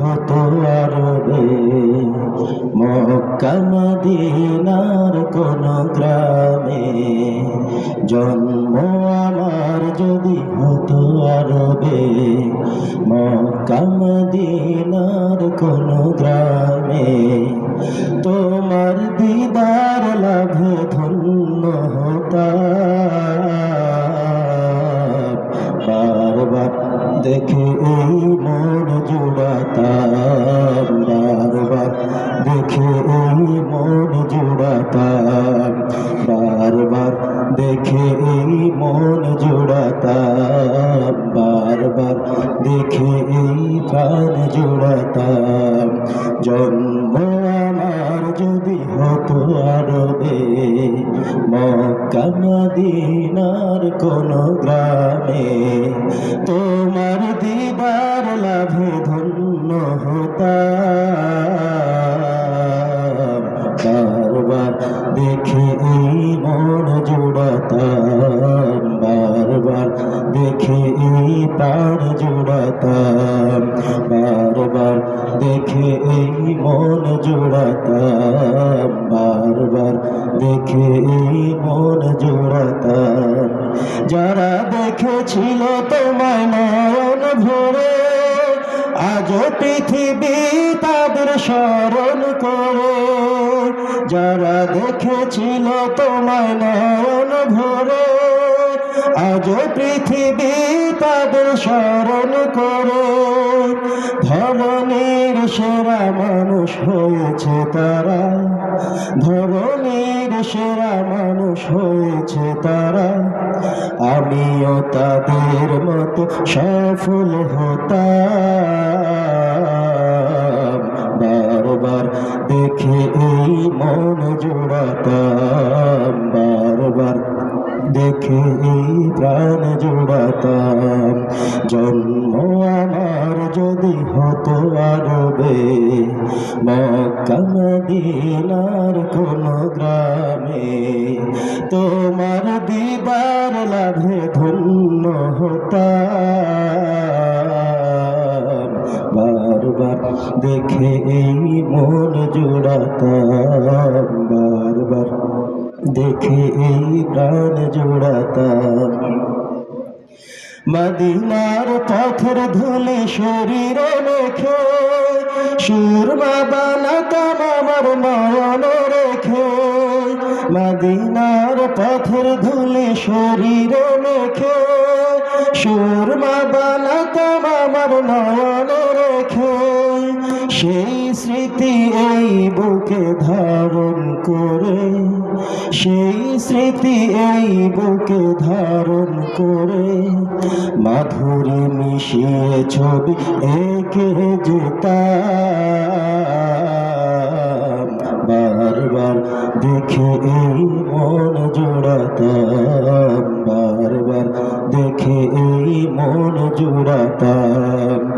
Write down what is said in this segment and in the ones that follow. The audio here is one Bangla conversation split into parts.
হতো আরবে মক্কা মদিনার কোন গ্রামে জন্ম আমার যদি হতো আরবে। মক্কা মদিনার কোন গ্রামে দেখে এই মন জোড়াতাম। বারবার দেখে এই মন জোড়াতাম। বারবার দেখে এই প্রাণ জোড়াতাম। জন্ম আমার যদি হতো আরবে মক্কা মদিনার কোন গ্রামে, তোমার দিবার লাভে বারবার দেখে এই মন জোড়াতাম বারবার দেখে এই প্রাণ জোড়াতাম বারবার দেখে এই মন জোড়াতাম বারবার দেখে এই মন জোড়াতাম যারা দেখেছিল তোমায় আজ পৃথিবী তাদের স্মরণ করে যারা দেখেছিল তোমায় নয়ন ভরে। আজ পৃথিবী তাদের স্মরণ করে। ধরনের সেরা মানুষ হয়েছে তারা। ধরনের সেরা মানুষ হয়েছে তারা। আমিও তাদের মতো সফল হতাম। বারবার দেখে এই মন জোড়াতাম। দেখে এই প্রাণ জোড়াতাম। জন্ম আমার যদি হতো আরবে মদিনার কোন গ্রামে। তোমার দিদার লাভে ধন্য হতাম। বারবার দেখে এই মন জোড়াতাম, বারবার। দেখে এই প্রাণ জোড়াতাম। মদিনার পথের ধুলে শরীরে মেখে সুরমা বানাতাম আমার নয়ন রেখে। মদিনার পথের ধুলে শরীরে মেখে সুরমা বানাতাম আমার নয়ন রেখে। সেই স্মৃতি এই বুকে ধারণ করে, সেই স্মৃতি এই বুকে ধারণ করে, মাধুরী মিশিয়ে ছবি একে যেতাম, বারবার দেখে এই মন জোড়াতাম, বারবার দেখে এই মন জোড়াতাম।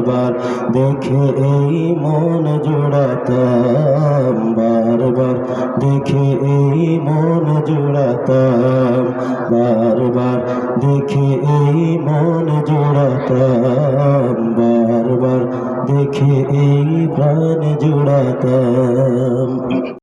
বারবার দেখে এই মন জোড়াতাম, বারবার দেখে এই মন জোড়াতাম, বারবার দেখে এই মন জোড়াতাম, বারবার দেখে এই প্রাণ জোড়াতাম।